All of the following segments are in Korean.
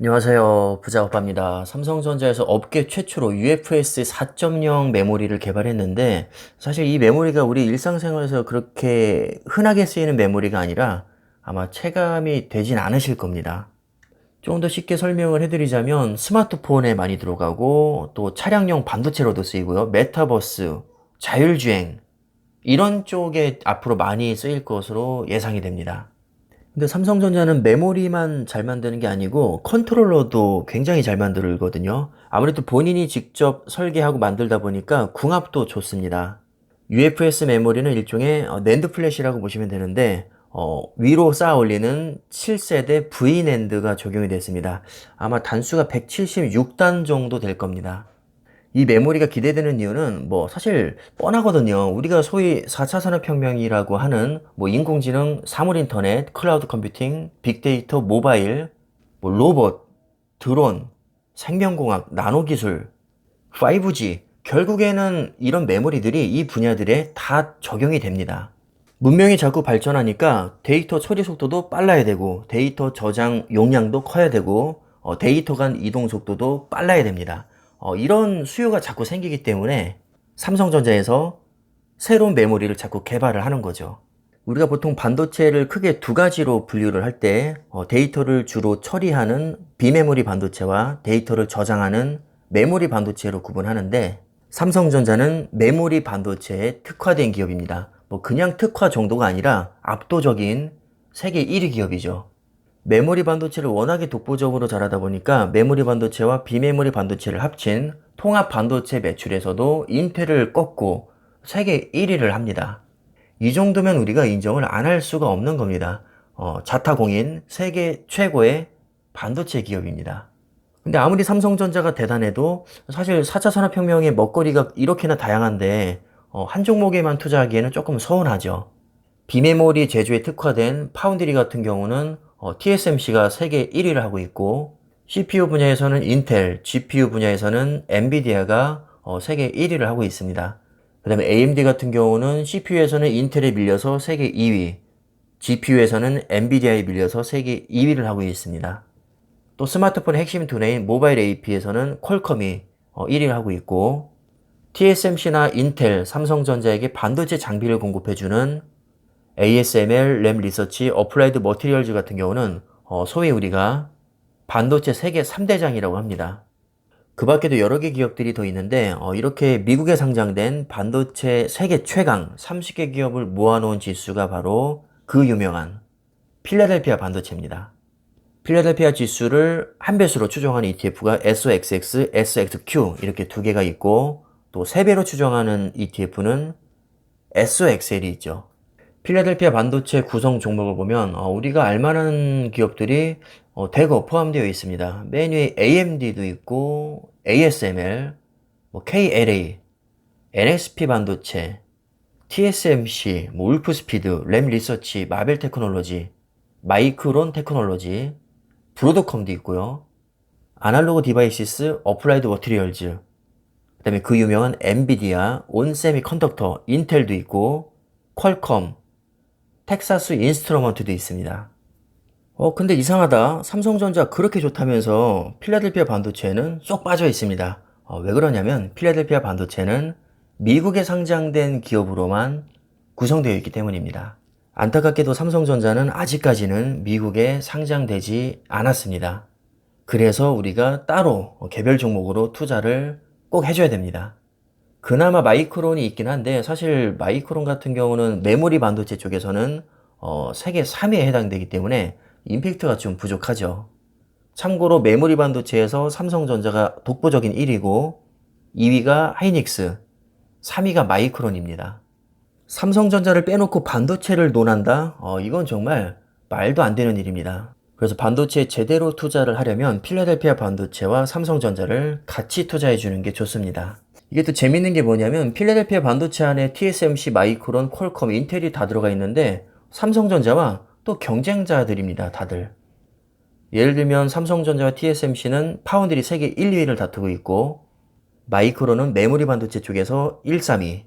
안녕하세요. 부자오빠입니다. 삼성전자에서 업계 최초로 UFS 4.0 메모리를 개발했는데 사실 이 메모리가 우리 일상생활에서 그렇게 흔하게 쓰이는 메모리가 아니라 아마 체감이 되진 않으실 겁니다. 좀더 쉽게 설명을 해드리자면 스마트폰에 많이 들어가고 또 차량용 반도체로도 쓰이고요. 메타버스, 자율주행 이런 쪽에 앞으로 많이 쓰일 것으로 예상이 됩니다. 근데 삼성전자는 메모리만 잘 만드는 게 아니고 컨트롤러도 굉장히 잘 만들거든요. 아무래도 본인이 직접 설계하고 만들다 보니까 궁합도 좋습니다. UFS 메모리는 일종의 어, 낸드 플래시라고 보시면 되는데 어, 위로 쌓아 올리는 7세대 V 낸드가 적용이 됐습니다. 아마 단수가 176단 정도 될 겁니다. 이 메모리가 기대되는 이유는 뭐 사실 뻔하거든요. 우리가 소위 4차 산업혁명이라고 하는 뭐 인공지능, 사물인터넷, 클라우드 컴퓨팅, 빅데이터, 모바일, 뭐 로봇, 드론, 생명공학, 나노기술, 5G 결국에는 이런 메모리들이 이 분야들에 다 적용이 됩니다. 문명이 자꾸 발전하니까 데이터 처리 속도도 빨라야 되고 데이터 저장 용량도 커야 되고 어, 데이터 간 이동 속도도 빨라야 됩니다. 어, 이런 수요가 자꾸 생기기 때문에 삼성전자에서 새로운 메모리를 자꾸 개발을 하는 거죠. 우리가 보통 반도체를 크게 두 가지로 분류를 할때 어, 데이터를 주로 처리하는 비메모리 반도체와 데이터를 저장하는 메모리 반도체로 구분하는데 삼성전자는 메모리 반도체에 특화된 기업입니다. 뭐 그냥 특화 정도가 아니라 압도적인 세계 1위 기업이죠. 메모리 반도체를 워낙에 독보적으로 잘하다 보니까 메모리 반도체와 비메모리 반도체를 합친 통합 반도체 매출에서도 인텔을 꺾고 세계 1위를 합니다. 이 정도면 우리가 인정을 안 할 수가 없는 겁니다. 어, 자타공인 세계 최고의 반도체 기업입니다. 근데 아무리 삼성전자가 대단해도 사실 4차 산업혁명의 먹거리가 이렇게나 다양한데 어, 한 종목에만 투자하기에는 조금 서운하죠. 비메모리 제조에 특화된 파운드리 같은 경우는 어, TSMC가 세계 1위를 하고 있고 CPU 분야에서는 인텔, GPU 분야에서는 엔비디아가 어, 세계 1위를 하고 있습니다. 그 다음에 AMD 같은 경우는 CPU에서는 인텔에 밀려서 세계 2위, GPU에서는 엔비디아에 밀려서 세계 2위를 하고 있습니다. 또 스마트폰 핵심 두뇌인 모바일 AP에서는 퀄컴이 어, 1위를 하고 있고 TSMC나 인텔, 삼성전자에게 반도체 장비를 공급해주는 ASML, 램 리서치, 어플라이드 머티리얼즈 같은 경우는 어, 소위 우리가 반도체 세계 3대장이라고 합니다. 그 밖에도 여러 개 기업들이 더 있는데 어, 이렇게 미국에 상장된 반도체 세계 최강 30개 기업을 모아놓은 지수가 바로 그 유명한 필라델피아 반도체입니다. 필라델피아 지수를 한 배수로 추정하는 ETF가 SOXX, SXQ 이렇게 두 개가 있고 또 세 배로 추정하는 ETF는 SOXL이 있죠. 필라델피아 반도체 구성 종목을 보면 어, 우리가 알만한 기업들이 어, 대거 포함되어 있습니다. 맨 위에 AMD도 있고 ASML, 뭐 KLA, NXP 반도체, TSMC, 뭐 울프스피드, 램 리서치, 마벨 테크놀로지, 마이크론 테크놀로지, 브로드컴도 있고요. 아날로그 디바이시스, 어플라이드 머티리얼즈, 그 다음에 그 유명한 엔비디아, 온세미 컨덕터, 인텔도 있고, 퀄컴, 텍사스 인스트루먼트도 있습니다. 어, 근데 이상하다. 삼성전자 그렇게 좋다면서 필라델피아 반도체는 쏙 빠져 있습니다. 어, 왜 그러냐면 필라델피아 반도체는 미국에 상장된 기업으로만 구성되어 있기 때문입니다. 안타깝게도 삼성전자는 아직까지는 미국에 상장되지 않았습니다. 그래서 우리가 따로 개별 종목으로 투자를 꼭 해줘야 됩니다. 그나마 마이크론이 있긴 한데 사실 마이크론 같은 경우는 메모리 반도체 쪽에서는 어, 세계 3위에 해당되기 때문에 임팩트가 좀 부족하죠. 참고로 메모리 반도체에서 삼성전자가 독보적인 1위고 2위가 하이닉스, 3위가 마이크론입니다. 삼성전자를 빼놓고 반도체를 논한다? 어, 이건 정말 말도 안 되는 일입니다. 그래서 반도체에 제대로 투자를 하려면 필라델피아 반도체와 삼성전자를 같이 투자해 주는 게 좋습니다. 이게 또 재밌는 게 뭐냐면 필라델피아 반도체 안에 TSMC, 마이크론, 퀄컴, 인텔이 다 들어가 있는데 삼성전자와 또 경쟁자들입니다. 다들. 예를 들면 삼성전자와 TSMC는 파운드리 세계 1, 2위를 다투고 있고 마이크론은 메모리 반도체 쪽에서 1, 3위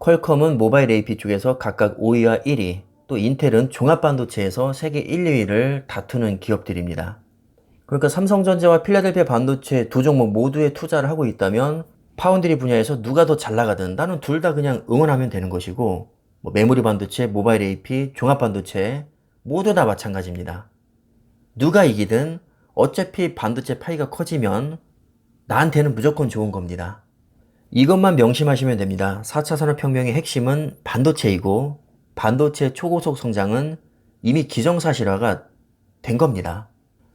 퀄컴은 모바일 AP 쪽에서 각각 5위와 1위 또 인텔은 종합 반도체에서 세계 1, 2위를 다투는 기업들입니다. 그러니까 삼성전자와 필라델피아 반도체 두 종목 모두에 투자를 하고 있다면 파운드리 분야에서 누가 더 잘 나가든 나는 둘 다 그냥 응원하면 되는 것이고 뭐 메모리 반도체, 모바일 AP, 종합 반도체 모두 다 마찬가지입니다. 누가 이기든 어차피 반도체 파이가 커지면 나한테는 무조건 좋은 겁니다. 이것만 명심하시면 됩니다. 4차 산업혁명의 핵심은 반도체이고 반도체 초고속 성장은 이미 기정사실화가 된 겁니다.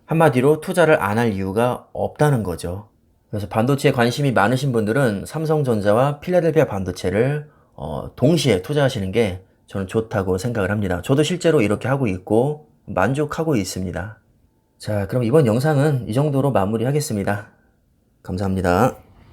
한마디로 투자를 안 할 이유가 없다는 거죠. 그래서 반도체에 관심이 많으신 분들은 삼성전자와 필라델피아 반도체를 어, 동시에 투자하시는 게 저는 좋다고 생각을 합니다. 저도 실제로 이렇게 하고 있고 만족하고 있습니다. 자, 그럼 이번 영상은 이 정도로 마무리하겠습니다. 감사합니다.